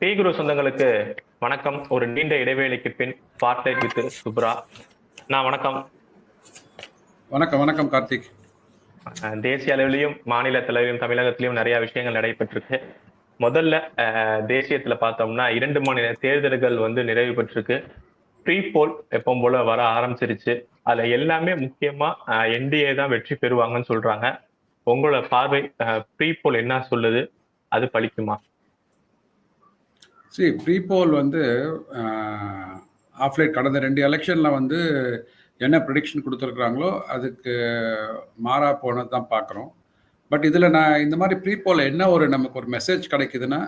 பேகுரு சொந்தங்களுக்கு வணக்கம். ஒரு நீண்ட இடைவேளைக்கு பின் ஸ்பாட்லைட் வித் சுப்ரா. நான் வணக்கம். வணக்கம் வணக்கம் கார்த்திக். தேசிய அளவிலையும் மாநில அளவிலும் தமிழகத்திலையும் நிறைய விஷயங்கள் நடைபெற்றிருக்கு. முதல்ல தேசியத்துல பார்த்தோம்னா இரண்டு மாநில தேர்தல்கள் வந்து நிறைவு பெற்றிருக்கு. ப்ரீ போல் எப்பவும் போல வர ஆரம்பிச்சிருச்சு. அதுல எல்லாமே முக்கியமா என்டிஏ தான் வெற்றி பெறுவாங்கன்னு சொல்றாங்க. உங்களோட பார்வை ப்ரீ போல் என்ன சொல்லுது? அது பலிக்குமா? சி ப்ரீபோல் வந்து ஆஃப்லைட் கடந்த ரெண்டு எலெக்ஷனில் வந்து என்ன ப்ரிடிக்ஷன் கொடுத்துருக்குறாங்களோ அதுக்கு மாறா போனது தான் பார்க்குறோம். பட் இதில் நான் இந்த மாதிரி ப்ரீபோல் என்ன ஒரு நமக்கு ஒரு மெசேஜ் கிடைக்குதுன்னா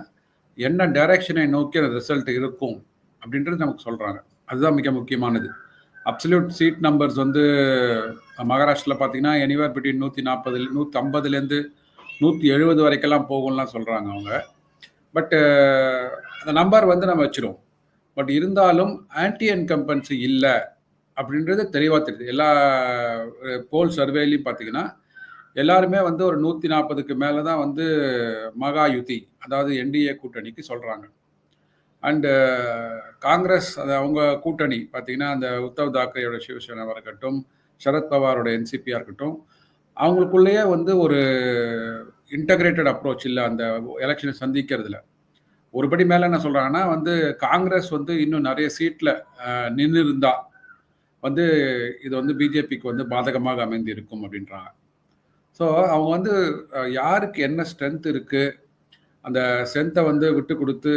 என்ன டைரக்ஷனை நோக்கி அந்த ரிசல்ட் இருக்கும் அப்படின்றது நமக்கு சொல்கிறாங்க அதுதான் மிக முக்கியமானது. அப்சல்யூட் சீட் நம்பர்ஸ் வந்து மகாராஷ்டிரில் பார்த்தீங்கன்னா எனிவேர் பிட்வீன் நூற்றி நாற்பது நூற்றி ஐம்பதுலேருந்து நூற்றி எழுபது வரைக்கெல்லாம் போகும்லாம் சொல்கிறாங்க அவங்க. பட்டு uh, அந்த நம்பர் வந்து நம்ம வச்சிருவோம். பட் இருந்தாலும் ஆன்டி என்கம்பன்சி இல்லை அப்படின்றது தெளிவாக தெரியுது. எல்லா போல் சர்வேலையும் பார்த்தீங்கன்னா எல்லாருமே வந்து ஒரு நூற்றி நாற்பதுக்கு மேலே தான் வந்து மகா யுதி அதாவது என்டிஏ கூட்டணிக்கு சொல்கிறாங்க அண்டு காங்கிரஸ் அது அவங்க கூட்டணி பார்த்தீங்கன்னா அந்த உத்தவ் தாக்கரேயோட சிவசேனாவாக இருக்கட்டும் சரத்பவாரோட என்சிபியாக இருக்கட்டும் அவங்களுக்குள்ளேயே வந்து ஒரு இன்டகிரேட்டட் அப்ரோச் இல்லை அந்த எலெக்ஷனை சந்திக்கிறதுல. ஒருபடி மேலே என்ன சொல்கிறாங்கன்னா வந்து காங்கிரஸ் வந்து இன்னும் நிறைய சீட்டில் நின்று இருந்தா வந்து இது வந்து பிஜேபிக்கு வந்து பாதகமாக அமைந்து இருக்கும் அப்படின்றாங்க. ஸோ அவங்க வந்து யாருக்கு என்ன ஸ்ட்ரென்த் இருக்குது அந்த ஸ்ட்ரென்த்தை வந்து விட்டு கொடுத்து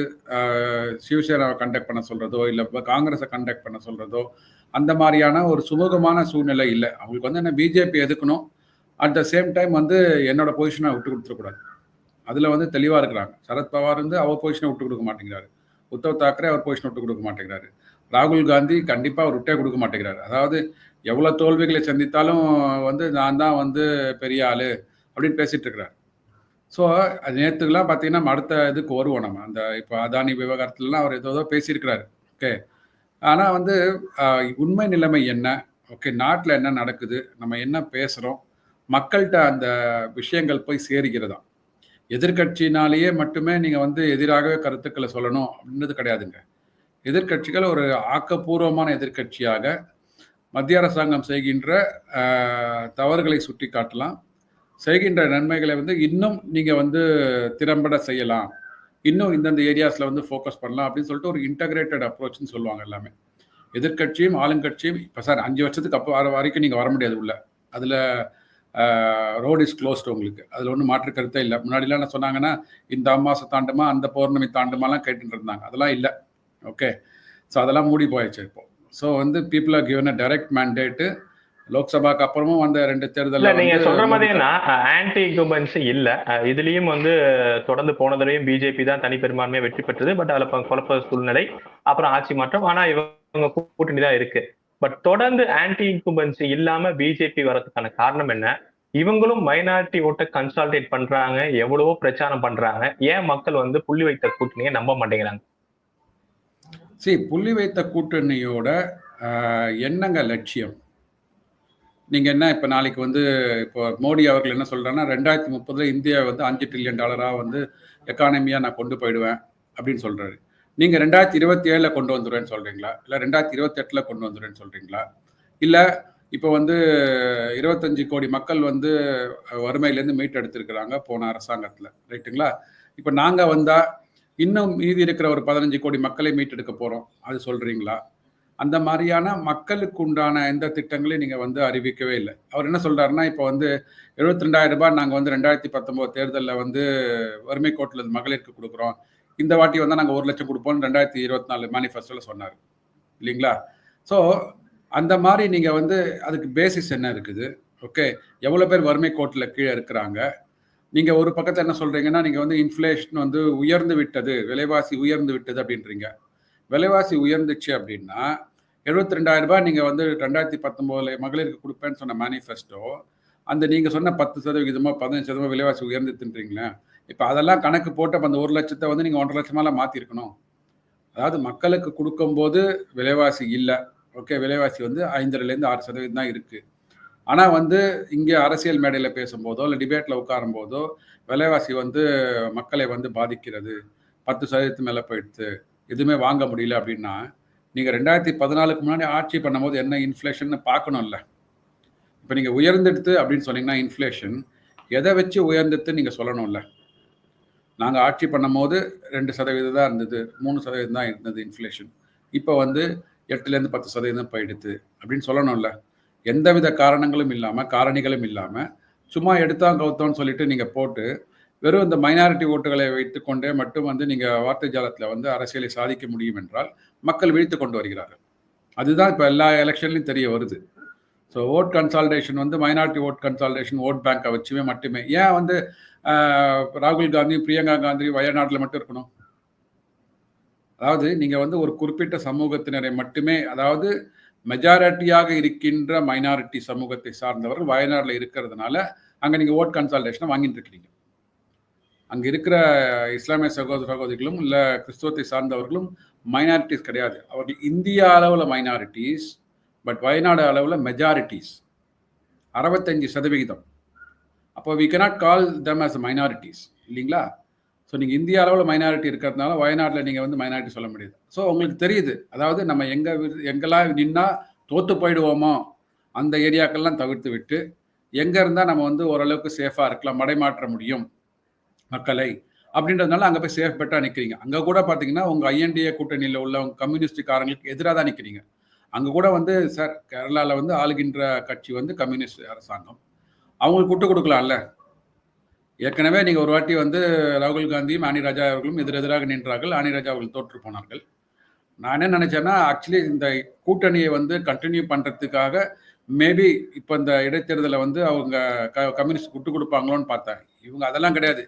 சிவசேனாவை கண்டக்ட் பண்ண சொல்கிறதோ இல்லை காங்கிரஸை கண்டக்ட் பண்ண சொல்கிறதோ அந்த மாதிரியான ஒரு சுமூகமான சூழ்நிலை இல்லை. அவங்களுக்கு வந்து என்ன பிஜேபி எதுக்கணும்? அட் த சேம் டைம் வந்து என்னோட பொசிஷனை விட்டு கொடுத்துடக்கூடாது. அதில் வந்து தெளிவாக இருக்கிறாங்க. சரத்பவார் வந்து அவர் பொசிஷனை விட்டு கொடுக்க மாட்டேங்கிறாரு. உத்தவ் தாக்கரே அவர் பொசிஷனை விட்டு கொடுக்க மாட்டேங்கிறாரு. ராகுல் காந்தி கண்டிப்பாக அவர் விட்டே கொடுக்க மாட்டேங்கிறாரு. அதாவது எவ்வளோ தோல்விகளை சந்தித்தாலும் வந்து நான் தான் வந்து பெரிய ஆள் அப்படின்னு பேசிட்டு இருக்கிறார். ஸோ அது நேற்றுக்கெல்லாம் பார்த்தீங்கன்னா அடுத்த இதுக்கு வருவோம் நம்ம. அந்த இப்போ அதானி விவகாரத்துலலாம் அவர் ஏதோ ஏதோ பேசியிருக்கிறாரு. ஓகே ஆனால் வந்து உண்மை நிலைமை என்ன? ஓகே நாட்டில் என்ன நடக்குது? நம்ம என்ன பேசுகிறோம் மக்கள்கிட்ட அந்த விஷயங்கள் போய் சேருகிறதா எதிர்க்கட்சினாலேயே மட்டுமே நீங்கள் வந்து எதிராகவே கருத்துக்களை சொல்லணும் அப்படின்றது கிடையாதுங்க. எதிர்க்கட்சிகள் ஒரு ஆக்கப்பூர்வமான எதிர்க்கட்சியாக மத்திய அரசாங்கம் செய்கின்ற தவறுகளை சுட்டி காட்டலாம் செய்கின்ற நன்மைகளை வந்து இன்னும் நீங்கள் வந்து திறம்பட செய்யலாம். இன்னும் இந்தந்த ஏரியாஸில் வந்து ஃபோக்கஸ் பண்ணலாம் அப்படின்னு சொல்லிட்டு ஒரு இன்டகிரேட்டட் அப்ரோச்னு சொல்லுவாங்க எல்லாமே. எதிர்க்கட்சியும் ஆளுங்கட்சியும் இப்போ சார் அஞ்சு வருஷத்துக்கு அப்போ வர வரைக்கும் நீங்கள் வர முடியாது உள்ள. அதில் ரோட் இஸ் க்ளோஸ்டு உங்களுக்கு. அதில் ஒன்றும் மாற்று கருத்தே இல்லை. முன்னாடிலாம் என்ன சொன்னாங்கன்னா இந்த அமாசை தாண்டுமா அந்த பௌர்ணமி தாண்டுமாலாம் கேட்டுட்டு இருந்தாங்க. அதெல்லாம் இல்லை. ஓகே ஸோ அதெல்லாம் மூடி போயிடுச்சு இப்போ. ஸோ வந்து people are given a direct mandate லோக்சபாக்கு அப்புறமும் வந்த ரெண்டு இல்ல தேர்தலில் நீங்க சொல்ற மாதிரினா ஆன்டி இன்கும்பன்சி இல்ல. இதுலயும் வந்து தொடர்ந்து போனதுலயும் பிஜேபி தான் தனி பெரும்பான்மையா வெற்றி பெற்றது. பட் அதுல குழப்ப சூழ்நிலை. அப்புறம் ஆட்சி மாற்றம். ஆனா இவங்க கூட்டணி தான் இருக்கு. பட் தொடர்ந்து ஆன்டி இன்கும்பன்சி இல்லாம பிஜேபி வரதுக்கான காரணம் என்ன? இவங்களும் மைனாரிட்டி ஓட்டை கன்சால்டேட் பண்றாங்க எவ்வளவோ பிரச்சாரம் பண்றாங்க. ஏன் மக்கள் வந்து புள்ளி வைத்த கூட்டணியை நம்ப மாட்டேங்கிறாங்க? சரி புள்ளி வைத்த கூட்டணியோட என்னங்க லட்சியம்? நீங்கள் என்ன இப்போ நாளைக்கு வந்து இப்போ மோடி அவர்கள் என்ன சொல்றாங்கன்னா ரெண்டாயிரத்தி முப்பதுல இந்தியா வந்து அஞ்சு ட்ரில்லியன் டாலராக வந்து எக்கானமியாக நான் கொண்டு போயிடுவேன் அப்படின்னு சொல்றாரு. நீங்கள் ரெண்டாயிரத்தி இருபத்தி ஏழில் கொண்டு வந்துடுவேன்னு சொல்கிறீங்களா இல்லை ரெண்டாயிரத்தி இருபத்தெட்டில் கொண்டு வந்துடுவேன்னு சொல்கிறீங்களா இல்லை இப்போ வந்து இருபத்தஞ்சு கோடி மக்கள் வந்து வறுமையிலேருந்து மீட்டெடுத்திருக்கிறாங்க போன அரசாங்கத்தில். ரைட்டுங்களா? இப்போ நாங்கள் வந்தால் இன்னும் மீதி இருக்கிற ஒரு பதினஞ்சு கோடி மக்களை மீட்டெடுக்க போகிறோம் அது சொல்கிறீங்களா அந்த மாதிரியான மக்களுக்கு உண்டான எந்த திட்டங்களையும் நீங்கள் வந்து அறிவிக்கவே இல்லை. அவர் என்ன சொல்கிறாருன்னா இப்போ வந்து எழுபத்தி ரெண்டாயிரம் ரூபாய் நாங்கள் வந்து ரெண்டாயிரத்தி பத்தொம்போது தேர்தலில் வந்து வறுமை கோட்டில் மகளிருக்கு கொடுக்குறோம். இந்த வாட்டி வந்து நாங்கள் ஒரு லட்சம் கொடுப்போம் ரெண்டாயிரத்தி இருபத்தி நாலு மேனிஃபெஸ்டோவில் சொன்னார். இல்லைங்களா? ஸோ அந்த மாதிரி நீங்கள் வந்து அதுக்கு பேசிஸ் என்ன இருக்குது? ஓகே எவ்வளோ பேர் வறுமை கோட்டில் கீழே இருக்கிறாங்க? நீங்கள் ஒரு பக்கத்தில் என்ன சொல்கிறீங்கன்னா நீங்கள் வந்து இன்ஃப்ளேஷன் வந்து உயர்ந்து விட்டது விலைவாசி உயர்ந்து விட்டது அப்படின்றீங்க. விலைவாசி உயர்ந்துச்சு அப்படின்னா எழுபத்தி ரெண்டாயிரம் ரூபாய் நீங்கள் வந்து ரெண்டாயிரத்தி பத்தொம்போதில் மகளிருக்கு கொடுப்பேன்னு சொன்ன மேனிஃபெஸ்டோ அந்த நீங்கள் சொன்ன பத்து சதவிகிதமோ பதினஞ்சு சதவீதம் விலைவாசி உயர்ந்துட்டுன்றீங்களே இப்போ அதெல்லாம் கணக்கு போட்டு அப்போ அந்த ஒரு லட்சத்தை வந்து நீங்கள் ஒன்றரை லட்சமாலாம் மாற்றிருக்கணும் அதாவது மக்களுக்கு கொடுக்கும்போது விலைவாசி இல்லை. ஓகே விலைவாசி வந்து ஐந்தரைலேருந்து ஆறு சதவீதம் தான் இருக்குது ஆனால் வந்து இங்கே அரசியல் மேடையில் பேசும்போதோ இல்லை டிபேட்டில் உட்காரும் போதோ விலைவாசி வந்து மக்களை வந்து பாதிக்கிறது. பத்து சதவீதத்து மேலே போயிடுத்து எதுவுமே வாங்க முடியல அப்படின்னா நீங்கள் ரெண்டாயிரத்தி பதினாலுக்கு முன்னாடி ஆட்சி பண்ணும்போது என்ன இன்ஃப்ளேஷன் பார்க்கணும்ல. இப்போ நீங்கள் உயர்ந்தெடுத்து அப்படின்னு சொன்னீங்கன்னா இன்ஃப்ளேஷன் எதை வச்சு உயர்ந்தெடுத்து நீங்கள் சொல்லணும்ல? நாங்கள் ஆட்சி பண்ணும்போது ரெண்டு சதவீதம் தான் இருந்தது மூணு சதவீதம் தான் இருந்தது இன்ஃப்ளேஷன் இப்போ வந்து எட்டுலேருந்து பத்து சதவீதம் போயிடுது அப்படின்னு சொல்லணும்ல. எந்தவித காரணங்களும் இல்லாமல் காரணிகளும் இல்லாமல் சும்மா எடுத்தான் கவுத்தோன்னு சொல்லிட்டு நீங்கள் போட்டு வெறும் இந்த மைனாரிட்டி ஓட்டுகளை வைத்துக்கொண்டே மட்டும் வந்து நீங்கள் வார்த்தை ஜாலத்தில் வந்து அரசியலை சாதிக்க முடியும் என்றால் மக்கள் வீழ்த்து கொண்டு வருகிறார்கள். அதுதான் இப்போ எல்லா எலெக்ஷன்லையும் தெரிய வருது. ஸோ ஓட் கன்சால்டேஷன் வந்து மைனாரிட்டி ஓட் கன்சால்டேஷன் ஓட் பேங்கை வச்சுமே மட்டுமே. ஏன் வந்து ராகுல் காந்தி பிரியங்கா காந்தி வயநாட்டில் மட்டும் இருக்கணும்? அதாவது நீங்கள் வந்து ஒரு குறிப்பிட்ட சமூகத்தினரை மட்டுமே அதாவது மெஜாரிட்டியாக இருக்கின்ற மைனாரிட்டி சமூகத்தை சார்ந்தவர்கள் வயநாட்டில் இருக்கிறதுனால அங்கே நீங்கள் ஓட் கன்சல்டேஷனை வாங்கிட்டு இருக்கிறீங்க. அங்கே இருக்கிற இஸ்லாமிய சகோதர சகோதரிகளும் இல்லை கிறிஸ்துவத்தை சார்ந்தவர்களும் மைனாரிட்டிஸ் கிடையாது. அவர்கள் இந்தியா அளவில் மைனாரிட்டிஸ் பட் வயநாடு அளவில் மெஜாரிட்டிஸ் அறுபத்தஞ்சு சதவிகிதம். அப்போ we cannot call them as minorities இல்லைங்களா? ஸோ நீங்கள் இந்திய அளவில் மைனாரிட்டி இருக்கிறதுனால வயநாட்டில் நீங்கள் வந்து மைனாரிட்டி சொல்ல முடியாது. ஸோ உங்களுக்கு தெரியுது. அதாவது நம்ம எங்கே எங்கெல்லாம் நின்னா தோற்று போயிடுவோமோ அந்த ஏரியாக்கள்லாம் தவிர்த்து விட்டு எங்கே இருந்தால் நம்ம வந்து ஓரளவுக்கு சேஃபாக இருக்கலாம் மடைமாற்ற முடியும் மக்களை அப்படின்றதுனால அங்கே போய் சேஃப் பெட்டாக நிற்கிறீங்க அங்கே கூட பார்த்தீங்கன்னா உங்கள் ஐஎன்டிஏ கூட்டணியில் உள்ள உங்கள் கம்யூனிஸ்டுக்காரங்களுக்கு எதிராக தான் நிற்கிறீங்க அங்கே கூட வந்து சார் கேரளாவில் வந்து ஆளுகின்ற கட்சி வந்து கம்யூனிஸ்ட் அரசாங்கம். அவங்களுக்கு விட்டு கொடுக்கலாம்ல? ஏற்கனவே நீங்கள் ஒரு வாட்டி வந்து ராகுல் காந்தியும் ஆனி ராஜா அவர்களும் எதிர் எதிராக நின்றார்கள். ஆனி ராஜா அவர்கள் தோற்று போனார்கள். நான் என்ன நினச்சேன்னா ஆக்சுவலி இந்த கூட்டணியை வந்து கண்டினியூ பண்ணுறதுக்காக மேபி இப்போ இந்த இடைத்தேர்தலை வந்து அவங்க க கம்யூனிஸ்ட் விட்டு கொடுப்பாங்களோன்னு பார்த்தேன். இவங்க அதெல்லாம் கிடையாது.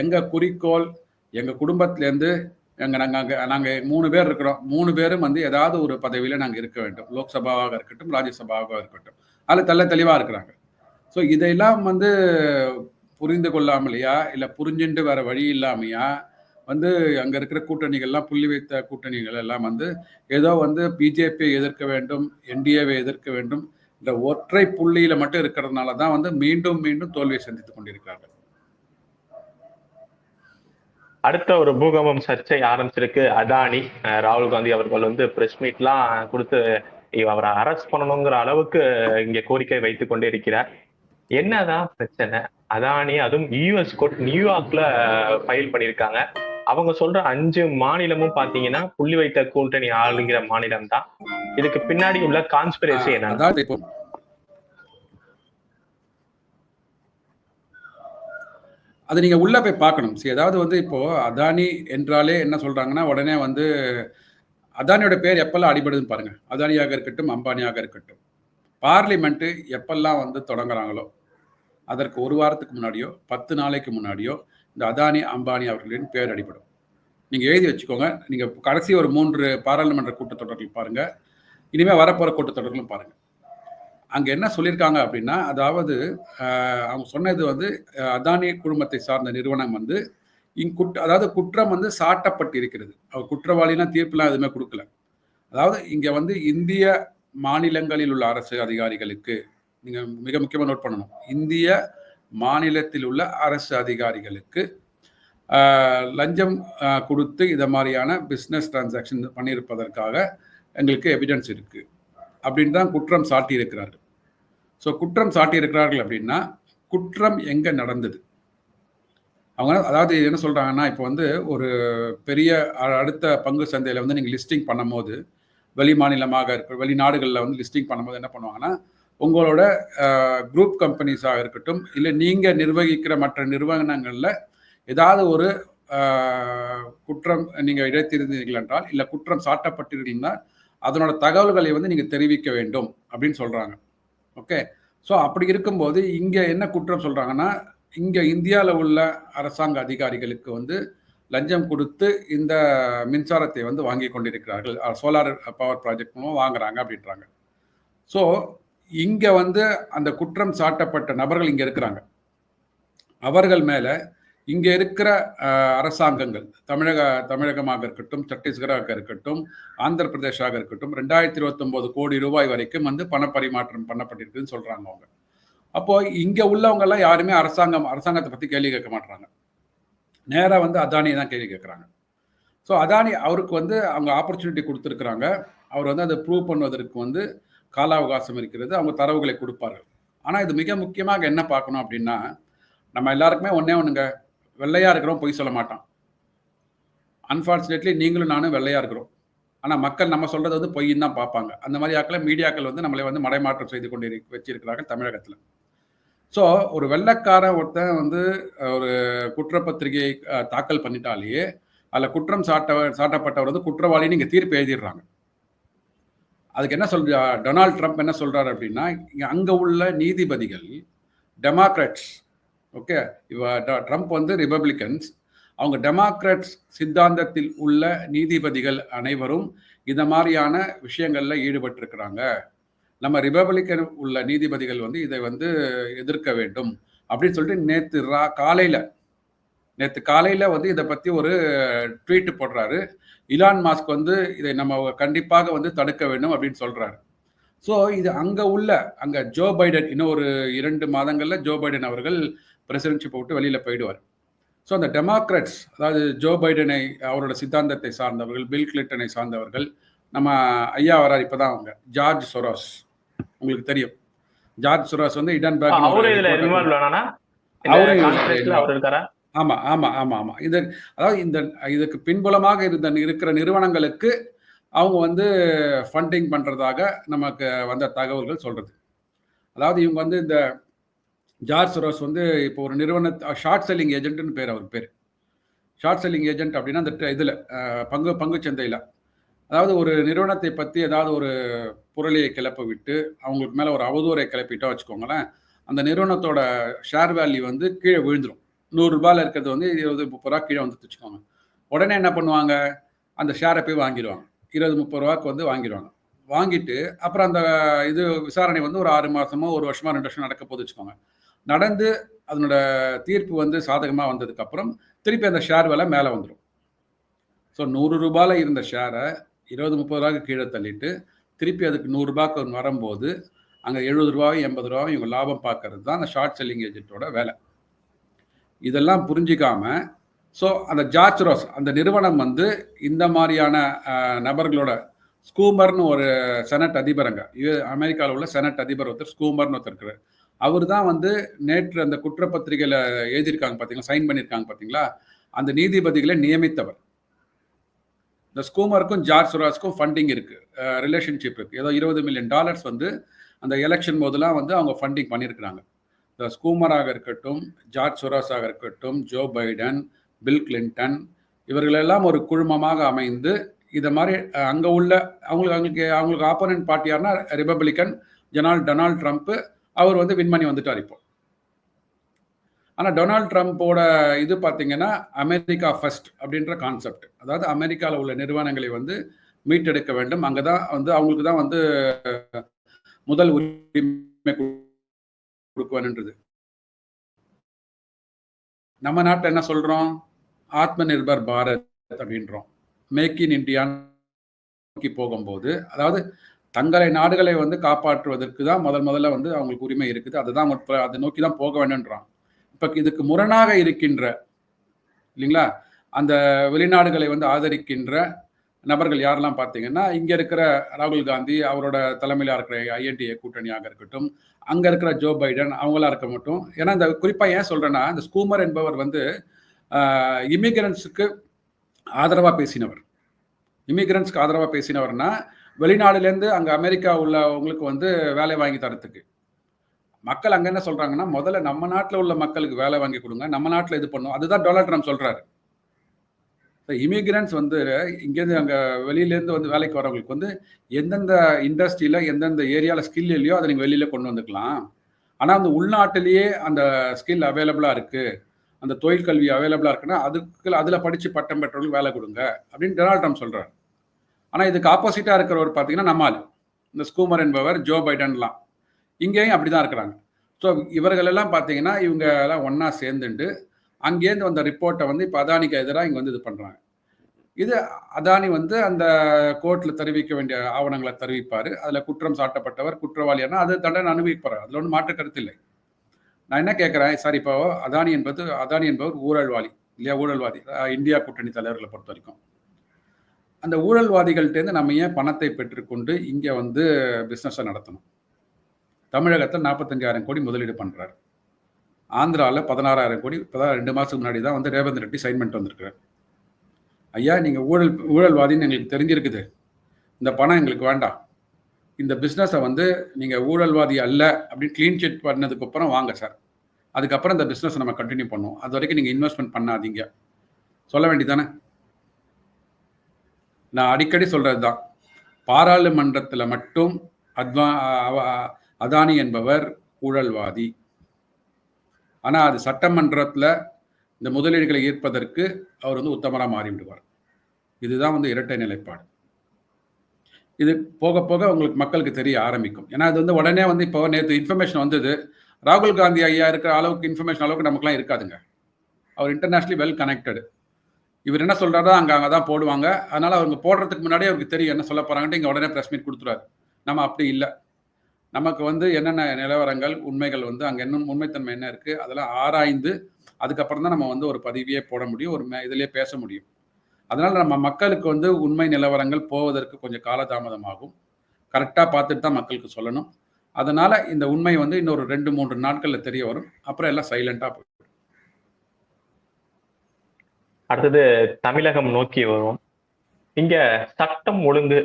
எங்கள் குறிக்கோள் எங்கள் குடும்பத்துலேருந்து எங்கள் நாங்கள் அங்கே நாங்கள் மூணு பேர் இருக்கிறோம். மூணு பேரும் வந்து ஏதாவது ஒரு பதவியில் நாங்கள் இருக்க வேண்டும். லோக்சபாவாக இருக்கட்டும் ராஜ்யசபாவாக இருக்கட்டும். அதில் தெல்ல தெளிவாக இருக்கிறாங்க. ஸோ இதையெல்லாம் வந்து புரிந்து கொள்ளாமலையா? இல்லை புரிஞ்சுட்டு வேற வழி இல்லாமையா? வந்து அங்கே இருக்கிற கூட்டணிகள்லாம் புள்ளி வைத்த கூட்டணிகள் எல்லாம் வந்து ஏதோ வந்து பிஜேபியை எதிர்க்க வேண்டும் என்டிஏவை எதிர்க்க வேண்டும். இந்த ஒற்றை புள்ளியில் மட்டும் இருக்கிறதுனால தான் வந்து மீண்டும் மீண்டும் தோல்வியை சந்தித்துக் கொண்டிருக்கிறார்கள். அடுத்த ஒரு பூகம்பம் சர்ச்சை ஆரம்பிச்சிருக்கு. அதானி ராகுல் காந்தி அவர்கள் வந்து பிரஸ் மீட்லாம் கொடுத்து அவரை அரெஸ்ட் பண்ணணுங்கிற அளவுக்கு இங்க கோரிக்கை வைத்துக் கொண்டே இருக்கிறார். என்னதான் பிரச்சனை? அதானி அதுவும் யூஎஸ் கோர்ட் நியூயார்க்ல ஃபைல் பண்ணியிருக்காங்க. அவங்க சொல்ற அஞ்சு மாநிலமும் பாத்தீங்கன்னா புள்ளி வைத்த கூட்டணி ஆளுங்கிற மாநிலம் தான் இதுக்கு பின்னாடி உள்ள கான்ஸ்பிரசி என்ன அது நீங்கள் உள்ளே போய் பார்க்கணும். சரி ஏதாவது வந்து இப்போது அதானி என்றாலே என்ன சொல்கிறாங்கன்னா உடனே வந்து அதானியோட பேர் எப்பெல்லாம் அடிபடுதுன்னு பாருங்கள் அதானியாக இருக்கட்டும் அம்பானியாக இருக்கட்டும். பார்லிமெண்ட்டு எப்பெல்லாம் வந்து தொடங்குறாங்களோ அதற்கு ஒரு வாரத்துக்கு முன்னாடியோ பத்து நாளைக்கு முன்னாடியோ இந்த அதானி அம்பானி அவர்களின் பேர் அடிபடும். நீங்கள் எழுதி வச்சுக்கோங்க. நீங்கள் கடைசி ஒரு மூன்று பாராளுமன்ற கூட்டத்தொடர்கள் பாருங்கள் இனிமேல் வரப்போகிற கூட்டத்தொடர்களும் பாருங்கள் அங்கே என்ன சொல்லியிருக்காங்க அப்படின்னா அதாவது அவங்க சொன்னது வந்து அதானி குடும்பத்தை சார்ந்த நிறுவனம் வந்து இங் குட் அதாவது குற்றம் வந்து சாட்டப்பட்டு இருக்கிறது அவர் குற்றவாளினா தீர்ப்புலாம் எதுவுமே கொடுக்கல. அதாவது இங்கே வந்து இந்திய மாநிலங்களில் உள்ள அரசு அதிகாரிகளுக்கு நீங்கள் மிக முக்கியமாக நோட் பண்ணணும். இந்திய மாநிலத்தில் உள்ள அரசு அதிகாரிகளுக்கு லஞ்சம் கொடுத்து இதை மாதிரியான பிஸ்னஸ் டிரான்சாக்ஷன் பண்ணியிருப்பதற்காக எங்களுக்கு எவிடன்ஸ் இருக்குது அப்படின்னு தான் குற்றம் சாட்டியிருக்கிறார்கள். ஸோ குற்றம் சாட்டியிருக்கிறார்கள் அப்படின்னா குற்றம் எங்கே நடந்தது? அவங்க அதாவது என்ன சொல்கிறாங்கன்னா இப்போ வந்து ஒரு பெரிய அடுத்த பங்கு சந்தையில் வந்து நீங்கள் லிஸ்டிங் பண்ணும்போது வெளி மாநிலமாக இருக்க வெளிநாடுகளில் வந்து லிஸ்டிங் பண்ணும்போது என்ன பண்ணுவாங்கன்னா உங்களோட குரூப் கம்பெனிஸாக இருக்கட்டும் இல்லை நீங்கள் நிர்வகிக்கிற மற்ற நிறுவனங்களில் ஏதாவது ஒரு குற்றம் நீங்கள் இழைத்திருந்தீர்கள் என்றால் இல்லை குற்றம் சாட்டப்பட்டிருந்தீங்கன்னா அதனோட தகவல்களை வந்து நீங்கள் தெரிவிக்க வேண்டும் அப்படின்னு சொல்கிறாங்க ஓகே ஸோ அப்படி இருக்கும்போது இங்கே என்ன குற்றம் சொல்கிறாங்கன்னா இங்கே இந்தியாவில் உள்ள அரசாங்க அதிகாரிகளுக்கு வந்து லஞ்சம் கொடுத்து இந்த மின்சாரத்தை வந்து வாங்கி கொண்டிருக்கிறார்கள். சோலார் பவர் ப்ராஜெக்ட் மூலம் வாங்குறாங்க அப்படின்றாங்க. ஸோ இங்கே வந்து அந்த குற்றம் சாட்டப்பட்ட நபர்கள் இங்கே இருக்கிறாங்க. அவர்கள் மேலே இங்கே இருக்கிற அரசாங்கங்கள் தமிழக தமிழகமாக இருக்கட்டும் சத்தீஸ்கராக இருக்கட்டும் ஆந்திர பிரதேஷாக இருக்கட்டும் ரெண்டாயிரத்தி இருபத்தொம்போது கோடி ரூபாய் வரைக்கும் வந்து பணப்பரிமாற்றம் பண்ணப்பட்டிருக்குன்னு சொல்கிறாங்க அவங்க. அப்போது இங்கே உள்ளவங்கெல்லாம் யாருமே அரசாங்கம் அரசாங்கத்தை பற்றி கேள்வி கேட்க மாட்டுறாங்க நேராக வந்து அதானியை தான் கேள்வி கேட்குறாங்க. ஸோ அதானி அவருக்கு வந்து அவங்க ஆப்பர்ச்சுனிட்டி கொடுத்துருக்குறாங்க. அவர் வந்து அதை ப்ரூவ் பண்ணுவதற்கு வந்து கால அவகாசம் இருக்கிறது. அவங்க தரவுகளை கொடுப்பார்கள். ஆனால் இது மிக முக்கியமாக என்ன பார்க்கணும் அப்படின்னா நம்ம எல்லாருக்குமே ஒன்றே ஒன்றுங்க வெள்ளையாக இருக்கிறோம் பொய் சொல்ல மாட்டான். அன்ஃபார்ச்சுனேட்லி நீங்களும் நானும் வெள்ளையாக இருக்கிறோம். ஆனால் மக்கள் நம்ம சொல்கிறது வந்து பொய்ன்னு தான் பார்ப்பாங்க. அந்த மாதிரி ஆக்களை மீடியாக்கள் வந்து நம்மளை வந்து மடைமாற்றம் செய்து கொண்டு வச்சிருக்கிறாங்க வச்சிருக்கிறார்கள் தமிழகத்தில். ஸோ ஒரு வெள்ளைக்காரன் ஒருத்தன் வந்து ஒரு குற்றப்பத்திரிகையை தாக்கல் பண்ணிட்டாலேயே அதில் குற்றம் சாட்ட சாட்டப்பட்டவர் வந்து குற்றவாளின்னு இங்கே தீர்ப்பு எழுதிடுறாங்க. அதுக்கு என்ன சொல்ற டொனால்ட் ட்ரம்ப் என்ன சொல்கிறார் அப்படின்னா இங்கே அங்கே உள்ள நீதிபதிகள் டெமோக்ராட்ஸ் ஓகே இவ ட்ரம்ப் வந்து ரிபப்ளிகன்ஸ் அவங்க டெமோக்ராட்ஸ் சித்தாந்தத்தில் உள்ள நீதிபதிகள் அனைவரும் இந்த மாதிரியான விஷயங்களில் ஈடுபட்டிருக்கிறாங்க. நம்ம ரிபப்ளிக்கன் உள்ள நீதிபதிகள் வந்து இதை வந்து எதிர்க்க வேண்டும். அப்படின்னு சொல்லிட்டு நேற்று ரா காலையில் நேற்று காலையில் வந்து இதை பற்றி ஒரு ட்வீட் போடுறாரு. இலான் மாஸ்க் வந்து இதை நம்ம கண்டிப்பாக வந்து தடுக்க வேண்டும் அப்படின்னு சொல்கிறாரு ஸோ இது அங்கே உள்ள அங்கே ஜோ பைடன் இன்னும் ஒரு இரண்டு மாதங்களில் ஜோ பைடன் அவர்கள் பிரசிடென்ட்ஷிப் விட்டு வெளியில போயிடுவார். ஸோ அந்த டெமோக்ராட்ஸ் அதாவது ஜோ பைடனை அவரோட சித்தாந்தத்தை சார்ந்தவர்கள் பில் கிளின்டனை சார்ந்தவர்கள் நம்ம ஐயா வரார் இப்பதான் அவங்க ஜார்ஜ் சொரோஸ் உங்களுக்கு தெரியும். ஜார்ஜ் சொரோஸ் வந்து இடன் ஆனானா அவரு ஆமா ஆமா ஆமா ஆமா. இது அதாவது இந்த இதுக்கு பின்புலமாக இருந்த இருக்கிற நிறுவனங்களுக்கு அவங்க வந்து ஃபண்டிங் பண்றதாக நமக்கு வந்த தகவல்கள் சொல்றது. அதாவது இவங்க வந்து இந்த ஜார்ஜ் சொரோஸ் வந்து இப்போ ஒரு நிறுவன ஷார்ட் செல்லிங் ஏஜென்ட்னு பேர் அவர் பேர். ஷார்ட் செல்லிங் ஏஜென்ட் அப்படின்னா அந்த இதில் பங்கு பங்கு சந்தையில். அதாவது ஒரு நிறுவனத்தை பற்றி ஏதாவது ஒரு புரளியை கிளப்ப விட்டு அவங்களுக்கு மேலே ஒரு அவதூறை கிளப்பிட்டா வச்சுக்கோங்களேன் அந்த நிறுவனத்தோட ஷேர் வேல்யூ வந்து கீழே விழுந்துடும் நூறுரூபாயில் இருக்கிறது வந்து இருபது முப்பது ரூபா கீழே வந்து வச்சுக்கோங்க. உடனே என்ன பண்ணுவாங்க? அந்த ஷேரை போய் வாங்கிடுவாங்க இருபது முப்பது ரூபாய்க்கு வந்து வாங்கிடுவாங்க வாங்கிட்டு அப்புறம் அந்த இது விசாரணை வந்து ஒரு ஆறு மாதமோ ஒரு வருஷமா ரெண்டு வருஷம் நடக்க போது வச்சுக்கோங்க. நடந்து அதனோட தீர்ப்பு வந்து சாதகமாக வந்ததுக்கப்புறம் திருப்பி அந்த ஷேர் விலை மேலே வந்துடும் ஸோ நூறு ரூபாயில் இருந்த ஷேரை இருபது முப்பது ரூபாய்க்கு கீழே தள்ளிட்டு திருப்பி அதுக்கு நூறுரூபாய்க்கு வரும்போது அங்கே எழுபது ரூபாயும் எண்பது ரூபாயும் இவங்க லாபம் பார்க்கறது தான் அந்த ஷார்ட் செல்லிங் ஏஜென்ட்டோட வேலை. இதெல்லாம் புரிஞ்சிக்காம ஸோ அந்த ஜார்ஜ் ரோஸ் அந்த நிறுவனம் வந்து இந்த மாதிரியான நபர்களோட ஸ்கூமர்னு ஒரு செனட் அதிபர் அங்கே அமெரிக்காவில் உள்ள செனட் அதிபர் ஒருத்தர் ஸ்கூமர்னு ஒருத்தர் இருக்கிறார். அவர் தான் வந்து நேற்று அந்த குற்றப்பத்திரிகையில் எழுதியிருக்காங்க பார்த்தீங்களா சைன் பண்ணியிருக்காங்க பார்த்தீங்களா அந்த நீதிபதிகளை நியமித்தவர். இந்த ஸ்கூமருக்கும் ஜார்ஜ் சுராஸ்க்கும் ஃபண்டிங் இருக்குது ரிலேஷன்ஷிப் இருக்குது ஏதோ இருபது மில்லியன் டாலர்ஸ் வந்து அந்த எலெக்ஷன் போதெல்லாம் வந்து அவங்க ஃபண்டிங் பண்ணியிருக்கிறாங்க. இந்த ஸ்கூமராக இருக்கட்டும் ஜார்ஜ் சுராஸாக இருக்கட்டும் ஜோ பைடன் பில் கிளின்டன் இவர்களெல்லாம் ஒரு குழுமமாக அமைந்து இதை மாதிரி அங்கே உள்ள அவங்களுக்கு அவங்களுக்கு அவங்களுக்கு ஆப்போனன்ட் பார்ட்டி யாருன்னா ரிபப்ளிக்கன் ஜெனால் டொனால்ட் ட்ரம்ப்பு அவர் வந்து வின் பண்ணி வந்துட்டார் இப்போ. ஆனா டொனால்ட் ட்ரம்ப்போட இது பார்த்தீங்கன்னா அமெரிக்கா ஃபர்ஸ்ட் அப்படின்ற கான்செப்ட் அதாவது அமெரிக்காவில் உள்ள நிறுவனங்களை வந்து மீட்டெடுக்க வேண்டும். அங்கதான் வந்து அவங்களுக்கு தான் வந்து முதல் உரிமை கொடுக்குவேன்ன்றது நம்ம நாட்டில் என்ன சொல்றோம்? ஆத்ம நிர்பர் பாரத் அப்படின்றோம். மேக் இன் இந்தியா நோக்கி போகும்போது அதாவது தங்களை நாடுகளை வந்து காப்பாற்றுவதற்கு தான் முதல் முதல்ல வந்து அவங்களுக்கு உரிமை இருக்குது. அதுதான் அதை நோக்கி தான் போக வேண்டும்ன்றான். இப்ப இதுக்கு முரணாக இருக்கின்ற இல்லைங்களா? அந்த வெளிநாடுகளை வந்து ஆதரிக்கின்ற நபர்கள் யாரெல்லாம் பார்த்தீங்கன்னா இங்கே இருக்கிற ராகுல் காந்தி அவரோட தலைமையில் இருக்கிற ஐஎன்டிஏ கூட்டணியாக இருக்கட்டும் அங்கே இருக்கிற ஜோ பைடன் அவங்களா இருக்க மட்டும். ஏன்னா இந்த குறிப்பாக ஏன் சொல்கிறேன்னா இந்த ஸ்கூமர் என்பவர் வந்து இமிகிரன்ஸுக்கு ஆதரவாக பேசினவர். இமிகிரன்ஸ்க்கு ஆதரவாக பேசினவர்னா வெளிநாடுலேருந்து அங்கே அமெரிக்கா உள்ளவங்களுக்கு வந்து வேலை வாங்கி தரத்துக்கு. மக்கள் அங்கே என்ன சொல்கிறாங்கன்னா முதல்ல நம்ம நாட்டில் உள்ள மக்களுக்கு வேலை வாங்கி கொடுங்க. நம்ம நாட்டில் இது பண்ணும் அதுதான் டொனால்ட் ட்ரம்ப் சொல்றாரு. இமிகிரண்ட்ஸ் வந்து இங்கேருந்து அங்கே வெளியிலேருந்து வந்து வேலைக்கு வரவங்களுக்கு வந்து எந்தெந்த இண்டஸ்ட்ரியில் எந்தெந்த ஏரியாவில் ஸ்கில் இல்லையோ அதை நீங்கள் வெளியில் கொண்டு வந்துக்கலாம். ஆனால் அந்த உள்நாட்டிலேயே அந்த ஸ்கில் அவைலபிளாக இருக்குது அந்த தொழில் கல்வி அவைலபிளாக இருக்குன்னா அதுக்கு அதில் படித்து பட்டம் பெற்றவங்களுக்கு வேலை கொடுங்க. அப்படின்னு டொனால்ட் ட்ரம்ப் சொல்கிறார் ஆனால் இதுக்கு ஆப்போசிட்டாக இருக்கிறவர் பார்த்தீங்கன்னா நம்மால். இந்த ஸ்கூமர் என்பவர் ஜோ பைடன்லாம். இங்கேயும் அப்படி தான் இருக்கிறாங்க. ஸோ இவர்களெல்லாம் பார்த்தீங்கன்னா இவங்க எல்லாம் ஒன்றா சேர்ந்துட்டு அங்கேருந்து வந்த ரிப்போர்ட்டை வந்து இப்போ அதானிக்கு எதிராக இங்கே வந்து இது பண்ணுறாங்க இது அதானி வந்து அந்த கோர்ட்டில் தெரிவிக்க வேண்டிய ஆவணங்களை தெரிவிப்பார். அதில் குற்றம் சாட்டப்பட்டவர் குற்றவாளியானா அது தண்டனை அனுபவிப்பார். அதில் ஒன்றும் மாற்று கருத்து இல்லை. நான் என்ன கேட்குறேன் சார் இப்போ அதானி என்பது அதானி என்பவர் ஊழல்வாளி இல்லையா? ஊழல்வாதி இந்தியா கூட்டணி தலைவர்களை பொறுத்த வரைக்கும். அந்த ஊழல்வாதிகள்கிட்டேருந்து நம்ம ஏன் பணத்தை பெற்றுக்கொண்டு இங்கே வந்து பிஸ்னஸை நடத்தணும்? தமிழகத்தில் நாற்பத்தஞ்சாயிரம் கோடி முதலீடு பண்ணுறாரு ஆந்திராவில் பதினாறாயிரம் கோடி இப்போ ரெண்டு மாதத்துக்கு முன்னாடி தான் வந்து ரேவந்த் ரெட்டி சைன் பண்ணிட்டு வந்திருக்கிறார். ஐயா நீங்கள் ஊழல் ஊழல்வாதின்னு எங்களுக்கு தெரிஞ்சிருக்குது. இந்த பணம் எங்களுக்கு வேண்டாம். இந்த பிஸ்னஸை வந்து நீங்கள் ஊழல்வாதி அல்ல அப்படின்னு க்ளீன் செக் பண்ணதுக்கு அப்புறம் வாங்க சார் அதுக்கப்புறம் இந்த பிஸ்னஸை நம்ம கண்டினியூ பண்ணுவோம். அது வரைக்கும் நீங்கள் இன்வெஸ்ட்மெண்ட் பண்ணாதீங்க. சொல்ல வேண்டியதானே நான் அடிக்கடி சொல்கிறது தான் பாராளுமன்றத்தில் மட்டும் அத்வா அதானி என்பவர் ஊழல்வாதி. ஆனால் அது சட்டமன்றத்தில் இந்த முதலீடுகளை ஈர்ப்பதற்கு அவர் வந்து உத்தமராக மாறிவிடுவார். இதுதான் வந்து இரட்டை நிலைப்பாடு. இது போக போக உங்களுக்கு மக்களுக்கு தெரிய ஆரம்பிக்கும். ஏன்னா அது வந்து உடனே வந்து இப்போ நேற்று இன்ஃபர்மேஷன் வந்தது. ராகுல் காந்தி ஐயா இருக்கிற அளவுக்கு இன்ஃபர்மேஷன் அளவுக்கு நமக்குலாம் இருக்காதுங்க. அவர் இன்டர்நேஷ்னலி வெல் கனெக்டடு இவர் என்ன சொல்றாரோ அங்கே அங்கே தான் போடுவாங்க. அதனால அவங்க போடுறதுக்கு முன்னாடியே அவருக்கு தெரியும் என்ன சொல்ல போறாங்கன்ட்டு இங்கே உடனே ப்ரெஸ் மீட் கொடுத்துருவாரு. நம்ம அப்படி இல்லை. நமக்கு வந்து என்னென்ன நிலவரங்கள் உண்மைகள் வந்து அங்கே என்ன உண்மைத்தன்மை என்ன இருக்குது அதெல்லாம் ஆராய்ந்து அதுக்கப்புறம் தான் நம்ம வந்து ஒரு பதிவியே போட முடியும் ஒரு மே- பேச முடியும். அதனால் நம்ம மக்களுக்கு வந்து உண்மை நிலவரங்கள் போவதற்கு கொஞ்சம் காலதாமதமாகும். கரெக்டாக பார்த்துட்டு தான் மக்களுக்கு சொல்லணும். அதனால் இந்த உண்மை வந்து இன்னொரு ரெண்டு மூன்று நாட்களில் தெரிய வரும். அப்புறம் எல்லாம் சைலண்ட்டாக போயிடும். அடுத்தது தமிழகம் நோக்கி வரும் இங்க சட்டம் ஒழுங்கு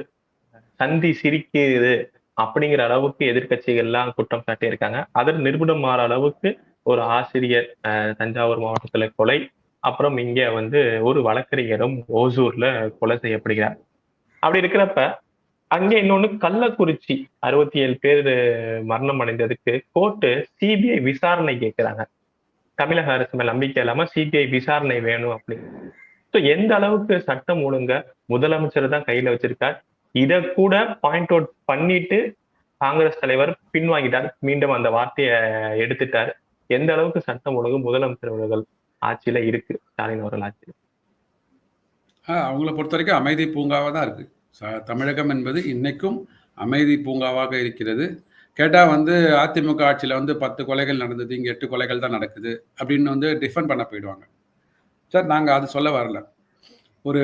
சந்தி சிரிக்குது அப்படிங்கிற அளவுக்கு எதிர்கட்சிகள்லாம் குற்றம் சாட்டியிருக்காங்க. அதில் நிரூபணம் மாற அளவுக்கு ஒரு ஆசிரியர் அஹ், தஞ்சாவூர் மாவட்டத்துல கொலை. அப்புறம் இங்க வந்து ஒரு வழக்கறிஞரும் ஓசூர்ல கொலை செய்யப்படுகிறார். அப்படி இருக்கிறப்ப அங்கே இன்னொன்னு கள்ளக்குறிச்சி அறுபத்தி ஏழு பேர் மரணம் அடைந்ததுக்கு கோர்ட்டு சிபிஐ விசாரணை கேட்கிறாங்க. தமிழக அரசு மேல நம்பிக்கை இல்லாம சிபிஐ விசாரணை வேணும் அப்படின்னு ஸோ எந்த அளவுக்கு சட்டம் ஒழுங்க முதலமைச்சர் தான் கையில வச்சிருக்கார்? இத கூட பாயிண்ட் அவுட் பண்ணிட்டு காங்கிரஸ் தலைவர் பின்வாங்கிட்டார். மீண்டும் அந்த வார்த்தையை எடுத்துட்டார். எந்த அளவுக்கு சட்டம் ஒழுங்கு முதலமைச்சர் அவர்கள் ஆட்சியில இருக்கு? ஸ்டாலின் அவர்கள் ஆட்சி. ஆஹ் அவங்கள பொறுத்த வரைக்கும் அமைதி பூங்காவாக தான் இருக்கு. தமிழகம் என்பது இன்னைக்கும் அமைதி பூங்காவாக இருக்கிறது. கேட்டால் வந்து அதிமுக ஆட்சியில் வந்து பத்து கொலைகள் நடந்தது இங்கே எட்டு கொலைகள் தான் நடக்குது அப்படின்னு வந்து டிஃபன் பண்ண போயிடுவாங்க. சார் நாங்கள் அது சொல்ல வரல. ஒரு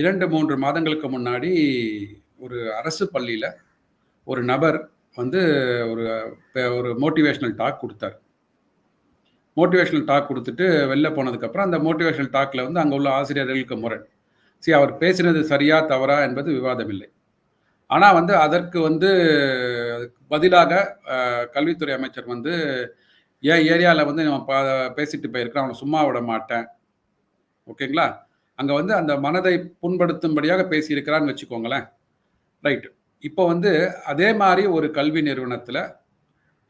இரண்டு மூன்று மாதங்களுக்கு முன்னாடி ஒரு அரசு பள்ளியில் ஒரு நபர் வந்து ஒரு ஒரு மோட்டிவேஷ்னல் டாக் கொடுத்தார். மோட்டிவேஷனல் டாக் கொடுத்துட்டு வெளில போனதுக்கப்புறம் அந்த மோட்டிவேஷ்னல் டாக்ல வந்து அங்கே உள்ள ஆசிரியர்களுக்கு முரண். சரி அவர் பேசினது சரியா தவறா என்பது விவாதம் இல்லை ஆனால் வந்து அதற்கு வந்து அதுக்கு பதிலாக கல்வித்துறை அமைச்சர் வந்து என் ஏரியாவில் வந்து நம்ம பா பேசிட்டு போயிருக்கிறேன் அவனை சும்மா விட மாட்டேன். ஓகேங்களா? அங்கே வந்து அந்த மனதை புண்படுத்தும்படியாக பேசியிருக்கிறான்னு வச்சுக்கோங்களேன். ரைட் இப்போ வந்து அதே மாதிரி ஒரு கல்வி நிறுவனத்தில்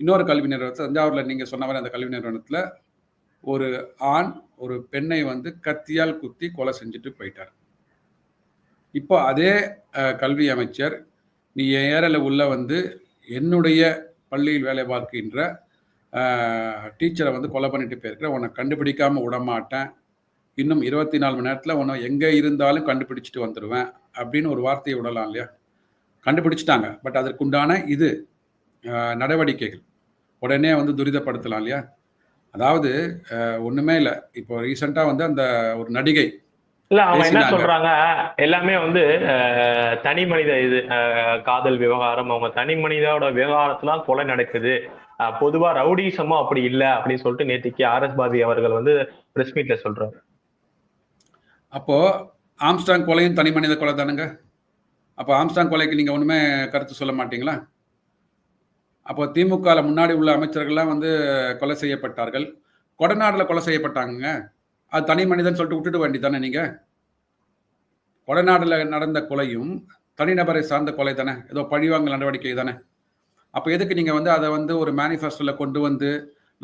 இன்னொரு கல்வி நிறுவனத்தில் தஞ்சாவூரில் நீங்கள் சொன்ன மாதிரி அந்த கல்வி நிறுவனத்தில் ஒரு ஆண் ஒரு பெண்ணை வந்து கத்தியால் குத்தி கொலை செஞ்சுட்டு போயிட்டார். இப்போ அதே கல்வி அமைச்சர் நீ என் ஏரியாவில் உள்ள வந்து என்னுடைய பள்ளியில் வேலை பார்க்கின்ற டீச்சரை வந்து கொலை பண்ணிட்டு போயிருக்கிற உன்னை கண்டுபிடிக்காமல் விட மாட்டேன் இன்னும் இருபத்தி நாலு மணி நேரத்தில் உன்னை எங்கே இருந்தாலும் கண்டுபிடிச்சிட்டு வந்துடுவேன் அப்படின்னு ஒரு வார்த்தையை விடலாம் இல்லையா? கண்டுபிடிச்சிட்டாங்க. பட் அதற்குண்டான இது நடவடிக்கைகள். உடனே வந்து துரிதப்படுத்தலாம் இல்லையா? அதாவது ஒன்றுமே இல்லை. இப்போ ரீசெண்டாக வந்து அந்த ஒரு நடிகை இல்ல அவங்க என்ன. சொல்றாங்க எல்லாமே வந்து தனி மனித இது காதல் விவகாரம் அவங்க தனி மனிதோட விவகாரத்துல கொலை நடக்குது. பொதுவா ரவுடிசமும் அப்படி இல்ல அப்படின்னு சொல்லிட்டு நேத்திக்கு ஆர் எஸ் பாரதி அவர்கள் வந்து பிரஸ் மீட்ல சொல்றாரு. அப்போ ஆம்ஸ்டாங் கொலையும் தனி மனித கொலை தானுங்க? அப்போ ஆம்ஸ்டாங் கொலைக்கு நீங்க ஒண்ணுமே கருத்து சொல்ல மாட்டீங்களா? அப்போ திமுக முன்னாடி உள்ள அமைச்சர்கள்லாம் வந்து கொலை செய்யப்பட்டார்கள். கொடநாடுல கொலை செய்யப்பட்டாங்க அது தனி மனிதன் சொல்லிட்டு விட்டுட்டு வேண்டி தானே நீங்கள் கொடநாட்டில் நடந்த கொலையும் தனிநபரை சார்ந்த கொலை தானே? ஏதோ பழிவாங்கல் நடவடிக்கை தானே? அப்போ எதுக்கு நீங்கள் வந்து அதை வந்து ஒரு மேனிஃபெஸ்டோவில் கொண்டு வந்து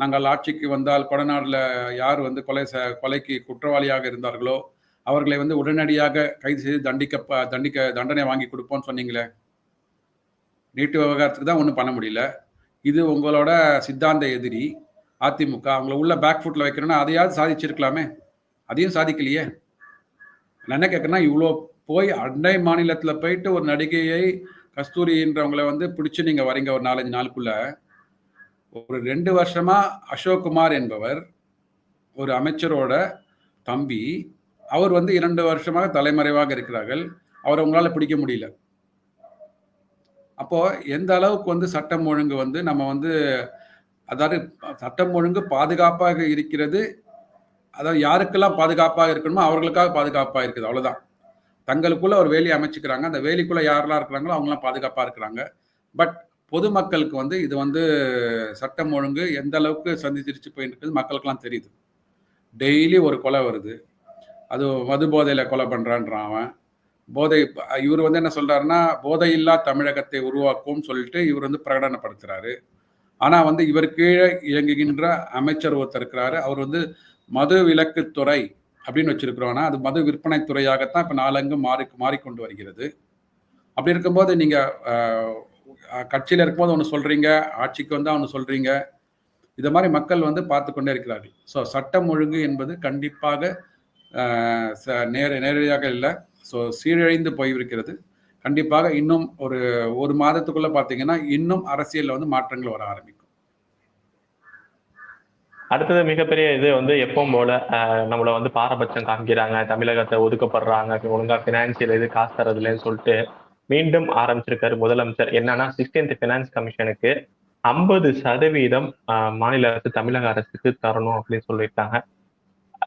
நாங்கள் ஆட்சிக்கு வந்தால் கொடநாடில் யார் வந்து கொலை ச கொலைக்கு குற்றவாளியாக இருந்தார்களோ அவர்களை வந்து உடனடியாக கைது செய்து தண்டிக்க தண்டிக்க தண்டனை வாங்கி கொடுப்போம்னு சொன்னீங்களே? நீட்டு விவகாரத்துக்கு தான் ஒன்றும் பண்ண முடியல. இது உங்களோட சித்தாந்த எதிரி. அதிமுக அவங்கள உள்ள பேக் ஃபுட்டில் வைக்கணும்னா அதையாவது சாதிச்சிருக்கலாமே. அதையும் சாதிக்கலையே. நான் என்ன கேட்குறேன்னா இவ்வளோ போய் அண்டை மாநிலத்தில் போயிட்டு ஒரு நடிகையை கஸ்தூரின்றவங்கள வந்து பிடிச்சி நீங்கள் வரீங்க ஒரு நாலஞ்சு நாளுக்குள்ள. ஒரு ரெண்டு வருஷமா அசோக் குமார் என்பவர் ஒரு அமைச்சரோட தம்பி அவர் வந்து இரண்டு வருஷமாக தலைமறைவாக இருக்கிறார்கள். அவரை உங்களால் பிடிக்க முடியல. அப்போ எந்த அளவுக்கு வந்து சட்டம் ஒழுங்கு வந்து நம்ம வந்து அதாவது சட்டம் ஒழுங்கு பாதுகாப்பாக இருக்கிறது. அதாவது யாருக்கெல்லாம் பாதுகாப்பாக இருக்கணுமோ அவர்களுக்காக பாதுகாப்பாக இருக்குது அவ்வளோதான் தங்களுக்குள்ள ஒரு வேலையை அமைச்சுக்கிறாங்க. அந்த வேலிக்குள்ளே யாரெல்லாம் இருக்கிறாங்களோ அவங்களாம் பாதுகாப்பாக இருக்கிறாங்க. பட் பொதுமக்களுக்கு வந்து இது வந்து சட்டம் ஒழுங்கு எந்த அளவுக்கு சந்திச்சிருச்சு போயிருக்குது மக்களுக்கெல்லாம் தெரியுது. டெய்லி ஒரு கொலை வருது. அது மது போதையில் கொலை பண்ணுறான்றான் அவன். போதை இவர் வந்து என்ன சொல்கிறாருன்னா போதையில்லா தமிழகத்தை உருவாக்கும்னு சொல்லிட்டு இவர் வந்து பிரகடனப்படுத்துகிறாரு ஆனா வந்து இவர் கீழே இயங்குகின்ற அமைச்சர் ஒருத்தர் இருக்கிறாரு. அவர் வந்து மது விலக்குத்துறை அப்படின்னு வச்சிருக்கிறோம்னா அது மது விற்பனை துறையாகத்தான் இப்ப நாலங்கு மாறி மாறிக்கொண்டு வருகிறது. அப்படி இருக்கும்போது நீங்க கட்சியில் கட்சியில இருக்கும்போது ஒன்று சொல்றீங்க ஆட்சிக்கு வந்தா ஒன்று சொல்றீங்க. இது மாதிரி மக்கள் வந்து பார்த்து கொண்டே இருக்கிறார்கள். ஸோ சட்டம் ஒழுங்கு என்பது கண்டிப்பாக ச- நேர நேரடியாக இல்லை. ஸோ சீரழிந்து போயிருக்கிறது. கண்டிப்பாக இன்னும் ஒரு ஒரு மாதத்துக்குள்ள பார்த்தீங்கன்னா இன்னும் அரசியல்ல வந்து மாற்றங்கள் வர ஆரம்பிக்கும். அடுத்தது மிகப்பெரிய இது வந்து எப்பவும் போல நம்மள வந்து பாரபட்சம் காமிக்கிறாங்க தமிழகத்தை ஒதுக்கப்படுறாங்க ஒழுங்கா பினான்சியல் இது காசு தரதுலன்னு சொல்லிட்டு மீண்டும் ஆரம்பிச்சிருக்காரு முதலமைச்சர். என்னன்னா சிக்ஸ்டீன்த் பினான்ஸ் கமிஷனுக்கு ஐம்பது சதவீதம் அஹ், மாநில அரசு தமிழக அரசுக்கு தரணும் அப்படின்னு சொல்லிட்டாங்க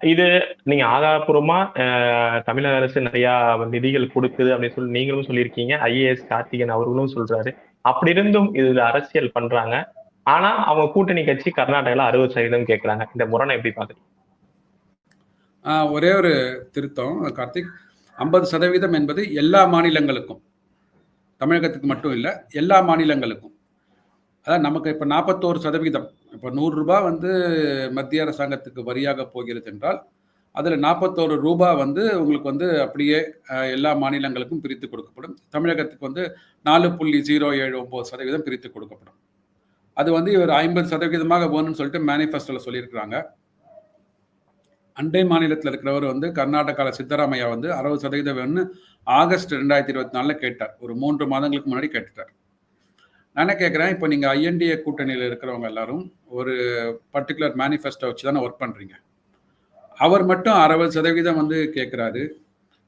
இது நீங்க ஆதாரப்பூர்வமா அஹ், தமிழக அரசு நிறைய நிதிகள் கொடுக்குது அப்படின்னு சொல்லி நீங்களும் சொல்லியிருக்கீங்க. ஐஏஎஸ் கார்த்திகன் அவர்களும் சொல்றாரு. அப்படி இருந்தும் இதுல அரசியல் பண்றாங்க. ஆனா அவங்க கூட்டணி கட்சி கர்நாடகால அறுபது சதவீதம் கேட்கிறாங்க இந்த முரணை எப்படி பாக்குறீங்க? ஆஹ் ஒரே ஒரு திருத்தம். கார்த்திக் ஐம்பது சதவீதம் என்பது எல்லா மாநிலங்களுக்கும். தமிழகத்துக்கு மட்டும் இல்லை எல்லா மாநிலங்களுக்கும். அதான் நமக்கு இப்போ நாற்பத்தோரு சதவீதம். இப்போ நூறுரூபா வந்து மத்திய அரசாங்கத்துக்கு வரியாக போகிறது என்றால் அதில் நாற்பத்தோரு ரூபா வந்து உங்களுக்கு வந்து அப்படியே எல்லா மாநிலங்களுக்கும் பிரித்து கொடுக்கப்படும். தமிழகத்துக்கு வந்து நாலு புள்ளி ஜீரோ ஏழு ஒம்பது சதவீதம் பிரித்து கொடுக்கப்படும். அது வந்து இவர் ஐம்பது சதவீதமாக வேணும்னு சொல்லிட்டு மேனிஃபெஸ்டோவில் சொல்லியிருக்கிறாங்க. அண்டை மாநிலத்தில் இருக்கிறவர் வந்து கர்நாடகாவில் சித்தராமையா வந்து அறுபது சதவீதம் வேணும்னு ஆகஸ்ட் ரெண்டாயிரத்தி இருபத்தி நாலில் கேட்டார். ஒரு மூன்று மாதங்களுக்கு முன்னாடி கேட்டுட்டார். நான் என்ன கேட்குறேன் இப்போ நீங்கள் ஐஎன்டிஏ கூட்டணியில் இருக்கிறவங்க எல்லாரும் ஒரு பர்டிகுலர் மேனிஃபெஸ்டோ வச்சு தானே ஒர்க் பண்ணுறீங்க அவர் மட்டும் அறுபது சதவீதம் வந்து கேட்குறாரு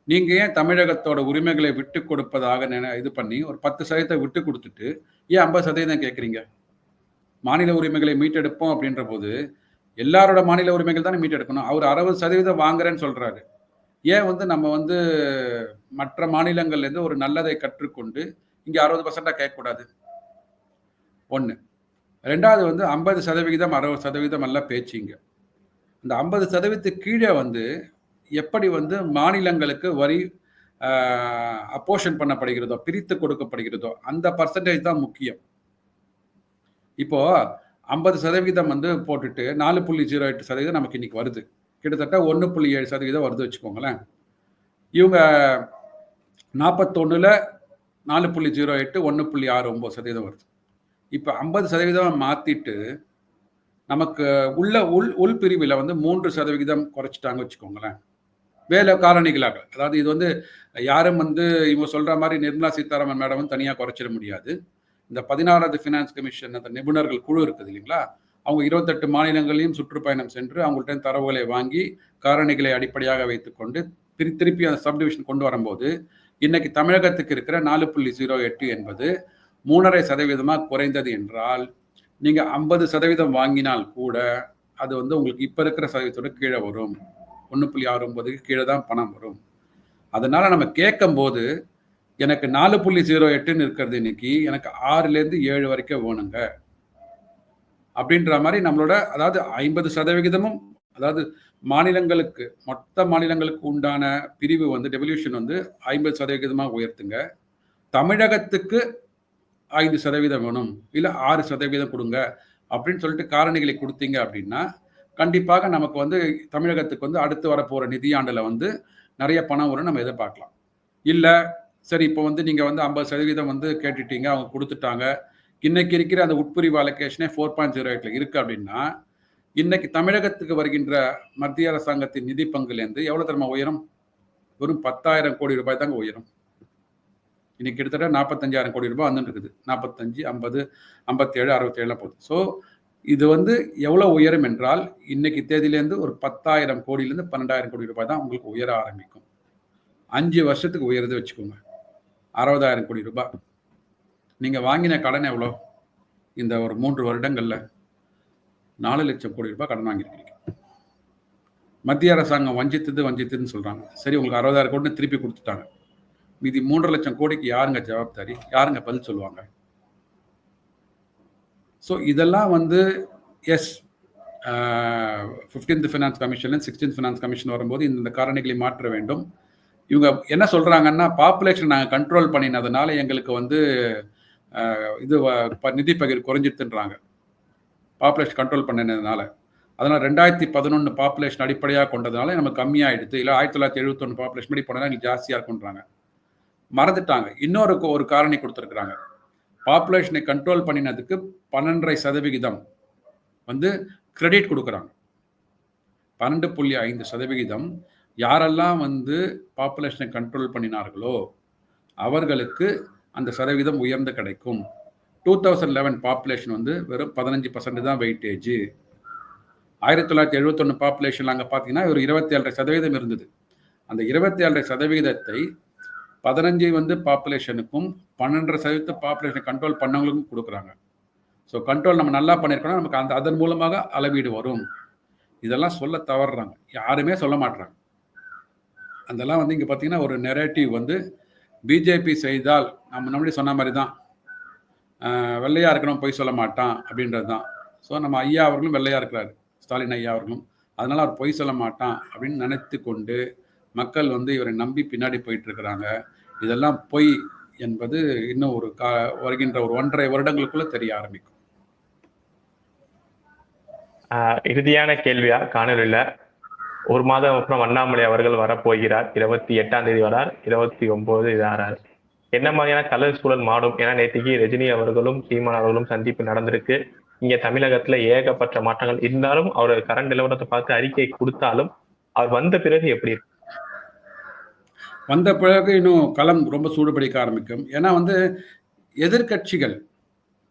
நீங்கள் ஏன் தமிழகத்தோட உரிமைகளை விட்டு கொடுப்பதாக நினை இது பண்ணி ஒரு பத்து சதவீதத்தை விட்டு கொடுத்துட்டு ஏன் ஐம்பது சதவீதம் கேட்குறீங்க மாநில உரிமைகளை மீட்டெடுப்போம் அப்படின்ற போது எல்லாரோட மாநில உரிமைகள் தானே மீட்டெடுக்கணும். அவர் அறுபது சதவீதம் வாங்குறேன்னு சொல்கிறாரு ஏன் வந்து நம்ம வந்து மற்ற மாநிலங்கள்லேருந்து ஒரு நல்லதை கற்றுக்கொண்டு இங்கே அறுபது பர்சண்டாக கேட்கக்கூடாது? ஒன்று ரெண்டாவது வந்து ஐம்பது சதவிகிதம் அறுபது சதவீதம் எல்லாம் பேச்சிங்க. இந்த ஐம்பது சதவீதத்துக்கு கீழே வந்து எப்படி வந்து மாநிலங்களுக்கு வரி அப்போஷன் பண்ணப்படுகிறதோ பிரித்து கொடுக்கப்படுகிறதோ அந்த பர்சன்டேஜ் தான் முக்கியம். இப்போ ஐம்பது சதவீதம் வந்து போட்டுட்டு நாலு புள்ளி ஜீரோ எட்டு சதவீதம் நமக்கு இன்னைக்கு வருது. கிட்டத்தட்ட ஒன்று புள்ளி ஏழு சதவீதம் வருது வச்சுக்கோங்களேன். இவங்க நாற்பத்தொன்னுல நாலு புள்ளி ஜீரோ எட்டு ஒன்று புள்ளி ஆறு ஒம்பது சதவீதம் வருது. இப்போ ஐம்பது சதவீதம் மாற்றிட்டு நமக்கு உள்ள உள் உள் பிரிவில் வந்து மூன்று சதவிகிதம் குறைச்சிட்டாங்க வச்சுக்கோங்களேன். வேலை காரணிகளாக. அதாவது இது வந்து யாரும் வந்து இவங்க சொல்கிற மாதிரி நிர்மலா சீதாராமன் மேடம் வந்து தனியாக குறைச்சிட முடியாது. இந்த பதினாறாவது ஃபினான்ஸ் கமிஷன் அந்த நிபுணர்கள் குழு இருக்குது இல்லைங்களா? அவங்க இருபத்தெட்டு மாநிலங்களையும் சுற்றுப்பயணம் சென்று அவங்கள்ட்ட தரவுகளை வாங்கி காரணிகளை அடிப்படையாக வைத்துக்கொண்டு திரு திருப்பி அந்த சப்டிவிஷன் கொண்டு வரும்போது இன்னைக்கு தமிழகத்துக்கு இருக்கிற நாலு புள்ளி ஜீரோ எட்டு என்பது மூணரை சதவீதமாக குறைந்தது என்றால் நீங்கள் ஐம்பது சதவீதம் வாங்கினால் கூட அது வந்து உங்களுக்கு இப்போ இருக்கிற சதவீதத்தோட கீழே வரும். ஒன்று புள்ளி ஆறு ஒன்பதுக்கு கீழே தான் பணம் வரும். அதனால் நம்ம கேட்கும்போது எனக்கு நாலு புள்ளி ஜீரோ எட்டுன்னு இருக்கிறது இன்னைக்கு எனக்கு ஆறுலேருந்து ஏழு வரைக்கும் வேணுங்க. அப்படின்ற மாதிரி நம்மளோட அதாவது ஐம்பது சதவிகிதமும் அதாவது மாநிலங்களுக்கு மொத்த மாநிலங்களுக்கு உண்டான பிரிவு வந்து டெவல்யூஷன் வந்து ஐம்பது சதவிகிதமாக உயர்த்துங்க. தமிழகத்துக்கு ஐந்து சதவீதம் வேணும் இல்லை ஆறு சதவீதம் கொடுங்க அப்படின்னு சொல்லிட்டு காரணிகளை கொடுத்தீங்க அப்படின்னா கண்டிப்பாக நமக்கு வந்து தமிழகத்துக்கு வந்து அடுத்து வரப்போகிற நிதியாண்டில் வந்து நிறைய பணம் வரும் நம்ம எதிர்பார்க்கலாம். இல்லை சரி இப்போ வந்து நீங்கள் வந்து ஐம்பது சதவீதம் வந்து கேட்டுட்டீங்க அவங்க கொடுத்துட்டாங்க. இன்னைக்கு இருக்கிற அந்த உட்பிரிவு அலோகேஷனே ஃபோர் பாயிண்ட் ஜீரோ எயிட்ல இருக்கு அப்படின்னா இன்னைக்கு தமிழகத்துக்கு வருகின்ற மத்திய அரசாங்கத்தின் நிதி பங்குலேருந்து எவ்வளோ தரமா உயரும்? வெறும் பத்தாயிரம் கோடி ரூபாய் தாங்க உயரும். இன்னைக்கு கிட்டத்தட்ட நாற்பத்தஞ்சாயிரம் கோடி ரூபாய் வந்துட்டு இருக்குது நாற்பத்தஞ்சு ஐம்பது ஐம்பத்தேழு அறுபத்தேழுலாம் போகுது. ஸோ இது வந்து எவ்வளோ உயரும் என்றால் இன்னைக்கு தேதியிலேருந்து ஒரு பத்தாயிரம் கோடியிலேருந்து பன்னெண்டாயிரம் கோடி ரூபாய் தான் உங்களுக்கு உயர ஆரம்பிக்கும். அஞ்சு வருஷத்துக்கு உயரது வச்சுக்கோங்க. அறுபதாயிரம் கோடி ரூபாய். நீங்கள் வாங்கின கடன் எவ்வளோ? இந்த ஒரு மூன்று வருடங்களில் நாலு லட்சம் கோடி ரூபாய் கடன் வாங்கியிருக்கீங்க. மத்திய அரசாங்கம் வஞ்சித்தது வஞ்சித்ததுன்னு சொல்கிறாங்க சரி உங்களுக்கு அறுபதாயிரம் கோடின்னு திருப்பி கொடுத்துட்டாங்க. மீதி மூன்றரை லட்சம் கோடிக்கு யாருங்க ஜவாப்தாரி? யாருங்க பதில் சொல்லுவாங்க? ஸோ இதெல்லாம் வந்து as fifteenth finance commission sixteenth finance commission வரும்போது இந்த காரணிகளை மாற்ற வேண்டும். இவங்க என்ன சொல்கிறாங்கன்னா பாப்புலேஷன் நாங்கள் கண்ட்ரோல் பண்ணினதுனால எங்களுக்கு வந்து இது வ- நிதி பகிர் குறைஞ்சிட்டுன்றாங்க பாப்புலேஷன் கண்ட்ரோல் பண்ணினதுனால. அதனால் ரெண்டாயிரத்தி பதினொன்று பாப்புலேஷன் அடிப்படையாக கொண்டதுனால நமக்கு கம்மியாயிடுது. இல்லை ஆயிரத்தி தொள்ளாயிரத்தி எழுபத்தொன்று பாப்புலேஷன் படி போனால் எங்களுக்கு ஜாஸ்தியாக இருக்குன்றாங்க. மறந்துட்டாங்க. இன்னொரு ஒரு காரணி கொடுத்துருக்குறாங்க. பாப்புலேஷனை கண்ட்ரோல் பண்ணினதுக்கு பன்னெண்டரை சதவிகிதம் வந்து கிரெடிட் கொடுக்குறாங்க. பன்னெண்டு புள்ளி ஐந்து சதவிகிதம் யாரெல்லாம் வந்து பாப்புலேஷனை கண்ட்ரோல் பண்ணினார்களோ அவர்களுக்கு அந்த சதவீதம் உயர்ந்து கிடைக்கும். டூ தௌசண்ட் லெவன் பாப்புலேஷன் வந்து வெறும் பதினஞ்சு பர்சன்ட் தான் வெயிட்டேஜ் ஆயிரத்தி தொள்ளாயிரத்தி எழுபத்தொன்று பாப்புலேஷன் அங்கே பார்த்தீங்கன்னா ஒரு இருபத்தி ஏழரை சதவீதம் இருந்தது. அந்த இருபத்தி ஏழரை சதவீதத்தை பதினஞ்சு வந்து பாப்புலேஷனுக்கும் பன்னெண்டரை சதவீதத்தை பாப்புலேஷனை கண்ட்ரோல் பண்ணவங்களுக்கும் கொடுக்குறாங்க. ஸோ கண்ட்ரோல் நம்ம நல்லா பண்ணியிருக்கோம்னா நமக்கு அந்த அதன் மூலமாக அளவீடு வரும். இதெல்லாம் சொல்ல தவறுறாங்க. யாருமே சொல்ல மாட்றாங்க. அதெல்லாம் வந்து இங்கே பார்த்தீங்கன்னா ஒரு நெரேட்டிவ் வந்து பிஜேபி செய்தால் நம்ம முன்னாடி சொன்ன மாதிரி தான் வெள்ளையாக இருக்கணும் பொய் சொல்ல மாட்டான் அப்படின்றது தான் ஸோ நம்ம ஐயா அவர்களும் வெள்ளையாக இருக்கிறாரு. ஸ்டாலின் ஐயா அவர்களும். அதனால் அவர் பொய் சொல்ல மாட்டான் அப்படின்னு நினைத்து கொண்டு மக்கள் வந்து இவரை நம்பி பின்னாடி போயிட்டு இருக்கிறாங்க. இதெல்லாம் பொய் என்பது இன்னும் ஒரு கா வருகின்ற ஒரு ஒன்றரை வருடங்களுக்குள்ள தெரிய ஆரம்பிக்கும். இறுதியான கேள்வியா? காணொலியில் ஒரு மாதம் அப்புறம் அண்ணாமலை அவர்கள் வரப்போகிறார். இருபத்தி எட்டாம் தேதி வரார். இருபத்தி ஒன்பது இதாரார் என்ன மாதிரியான கலர் சூழல் மாறும் ஏன்னா நேற்றுக்கு ரஜினி அவர்களும் சீமான் அவர்களும் சந்திப்பு நடந்திருக்கு. இங்க தமிழகத்துல ஏகப்பட்ட மாற்றங்கள். இருந்தாலும் அவர் கரண்ட் நிலவரத்தை பார்த்து அறிக்கை கொடுத்தாலும் அவர் வந்த பிறகு எப்படி இருக்கும் வந்த பிறகு இன்னும் களம் ரொம்ப சூடுபிடிக்க ஆரம்பிக்கும். ஏன்னா வந்து எதிர்க்கட்சிகள்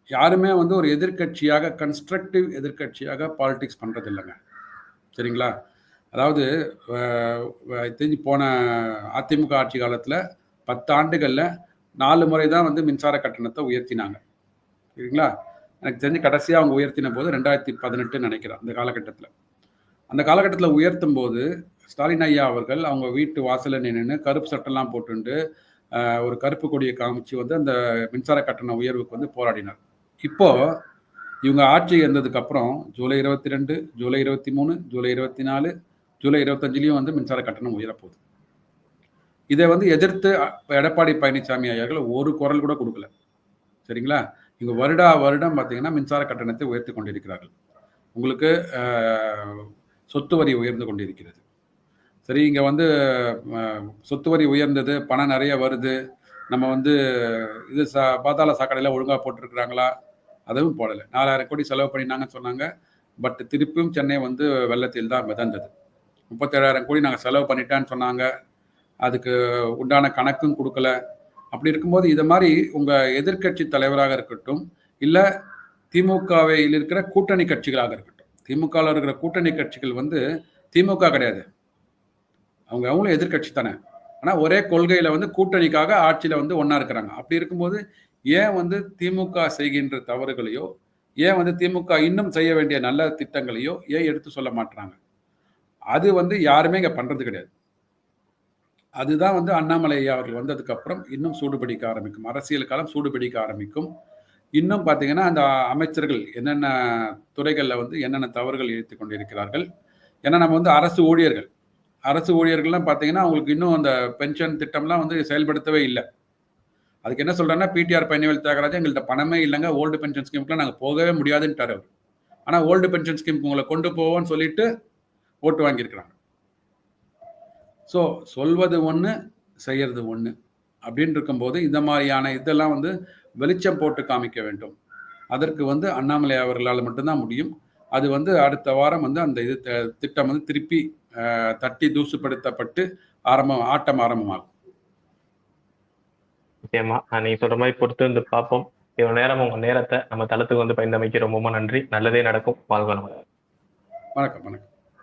யாருமே வந்து ஒரு எதிர்க்கட்சியாக கன்ஸ்ட்ரக்டிவ் எதிர்க்கட்சியாக பாலிடிக்ஸ் பண்ணுறது இல்லைங்க. சரிங்களா? அதாவது தெரிஞ்சு போன அதிமுக ஆட்சி காலத்தில் பத்து ஆண்டுகளில் நாலு முறை தான் வந்து மின்சார கட்டணத்தை உயர்த்தினாங்க. சரிங்களா? எனக்கு தெரிஞ்சு கடைசியாக அவங்க உயர்த்தின போது ரெண்டாயிரத்தி பதினெட்டுன்னு நினைக்கிறேன் அந்த காலகட்டத்தில். அந்த காலகட்டத்தில் உயர்த்தும் போது ஸ்டாலின் ஐயா அவர்கள் அவங்க வீட்டு வாசலில் நின்று கருப்பு சட்டெல்லாம் போட்டுண்டு ஒரு கருப்பு கொடியை காமிச்சு வந்து அந்த மின்சார கட்டண உயர்வுக்கு வந்து போராடினார். இப்போ இவங்க ஆட்சி இருந்ததுக்கு அப்புறம் ஜூலை இருபத்தி ரெண்டு ஜூலை இருபத்தி மூணு ஜூலை இருபத்தி நாலு ஜூலை இருபத்தஞ்சிலையும் வந்து மின்சார கட்டணம் உயரப்போகுது. இதை வந்து எதிர்த்து எடப்பாடி பழனிசாமி ஐயார்கள் ஒரு குரல் கூட கொடுக்கல. சரிங்களா? இங்கே வருடா வருடம் பார்த்தீங்கன்னா மின்சார கட்டணத்தை உயர்த்தி கொண்டிருக்கிறார்கள். உங்களுக்கு சொத்து வரி உயர்ந்து கொண்டிருக்கிறது. சரி இங்கே வந்து சொத்து வரி உயர்ந்தது பணம் நிறைய வருது. நம்ம வந்து இது சா பாதாள சாக்கடையில் ஒழுங்காக போட்டிருக்கிறாங்களா? அதுவும் போடலை. நாலாயிரம் கோடி செலவு பண்ணினாங்கன்னு சொன்னாங்க. பட் திருப்பியும் சென்னை வந்து வெள்ளத்தில் தான் மிதந்தது. முப்பத்தேழாயிரம் கோடி நாங்கள் செலவு பண்ணிட்டான்னு சொன்னாங்க. அதுக்கு உண்டான கணக்கும் கொடுக்கல. அப்படி இருக்கும்போது இதை மாதிரி உங்கள் எதிர்க்கட்சி தலைவராக இருக்கட்டும் இல்லை திமுகவில் இருக்கிற கூட்டணி கட்சிகளாக இருக்கட்டும். திமுகவில் இருக்கிற கூட்டணி கட்சிகள் வந்து திமுக கிடையாது. அவங்க அவங்களும் எதிர்கட்சி தானே. ஆனால் ஒரே கொள்கையில் வந்து கூட்டணிக்காக ஆட்சியில் வந்து ஒன்றா இருக்கிறாங்க. அப்படி இருக்கும்போது ஏன் வந்து திமுக செய்கின்ற தவறுகளையோ ஏன் வந்து திமுக இன்னும் செய்ய வேண்டிய நல்ல திட்டங்களையோ ஏன் எடுத்து சொல்ல மாட்டுறாங்க அது வந்து யாருமே இங்கே பண்ணுறது கிடையாது. அதுதான் வந்து அண்ணாமலை ஐயா அவர்கள் வந்ததுக்கப்புறம் இன்னும் சூடுபிடிக்க ஆரம்பிக்கும். அரசியல் காலம் சூடுபிடிக்க ஆரம்பிக்கும். இன்னும் பார்த்தீங்கன்னா அந்த அமைச்சர்கள் என்னென்ன துறைகளில் வந்து என்னென்ன தவறுகள் இழுத்து கொண்டிருக்கிறார்கள்? ஏன்னா நம்ம வந்து அரசு ஊழியர்கள். அரசு ஊழியர்கள்லாம் பார்த்தீங்கன்னா அவங்களுக்கு இன்னும் அந்த பென்ஷன் திட்டம்லாம் வந்து செயல்படுத்தவே இல்லை. அதுக்கு என்ன சொல்கிறேன்னா பிடிஆர் பழனிவேல் தியாகராஜன் எங்கள்கிட்ட பணமே இல்லைங்க ஓல்டு பென்ஷன் ஸ்கீமுக்குலாம் நாங்கள் போகவே முடியாதுன்ட்டார் அவர். ஆனால் ஓல்டு பென்ஷன் ஸ்கீமுக்கு உங்களை கொண்டு போவோம்னு சொல்லிட்டு ஓட்டு வாங்கியிருக்கிறாங்க. ஸோ சொல்வது ஒன்று செய்யறது ஒன்று அப்படின்னு இருக்கும்போது இந்த மாதிரியான இதெல்லாம் வந்து வெளிச்சம் போட்டு காமிக்க வேண்டும். அதற்கு வந்து அண்ணாமலை அவர்களால் மட்டும்தான் முடியும். அது வந்து அடுத்த வாரம் வந்து அந்த இது த- திட்டம் வந்து திருப்பி தட்டி தூசுப்படுத்தப்பட்டு ஆரம்பம் ஆட்டம் ஆரம்பமாகும். நிச்சயமா நீங்க சொல்ற மாதிரி பொறுத்து வந்து பார்ப்போம். இவ்வளவு நேரம் உங்க நேரத்தை நம்ம தளத்துக்கு வந்து பயந்தமைக்கு ரொம்ப நன்றி. நல்லதே நடக்கும். வாழ்க வளமுடன். வணக்கம் வணக்கம்.